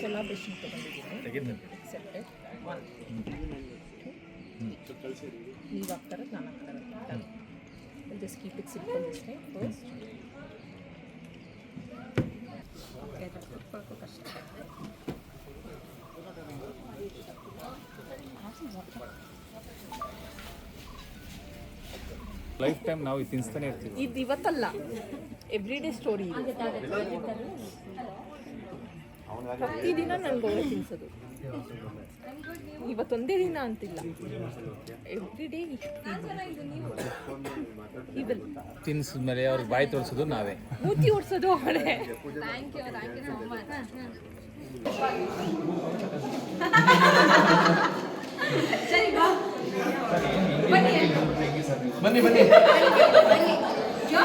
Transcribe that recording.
Collaboration ತೊಗೊಂಡಿದ್ದೀನಿ ತೆಗಿತೀನಿ separate one ನೀವು ಹಾಕ್ತಾರೆ ನಾನು ಹಾಕ್ತಾರೆ just keep it simple this time first ಕಷ್ಟ ಲೈಫ್ ಟೈಮ್ ನಾವು ಇದು ತಿನ್ಸ್ತಾನೆ ಇರ್ತೀವಿ. ಇದು ಇವತ್ತಲ್ಲ. ಎವ್ರಿ ಡೇ ಸ್ಟೋರಿ ಪ್ರತಿ ಪ್ರತಿದಿನ ನಾನು ಗೋಳೆ ತಿನ್ಸೋದು. ಇವತ್ತೊಂದೇ ದಿನ ಅಂತಿಲ್ಲ. ಎವ್ರಿ ಡೇ ಇವಲ್ ತಿನ್ಸಿದ ಮೇಲೆ ಅವ್ರ ಬಾಯಿ ತೋರಿಸೋದು ನಾವೇ. ಮೂತಿ ಓಡಿಸೋದು ಅವಳೆ. Thank you thank you so much ಸರಿ ಬಾ. ಬನ್ನಿ ಬನ್ನಿ ಬನ್ನಿ ಬನ್ನಿ ಯೋ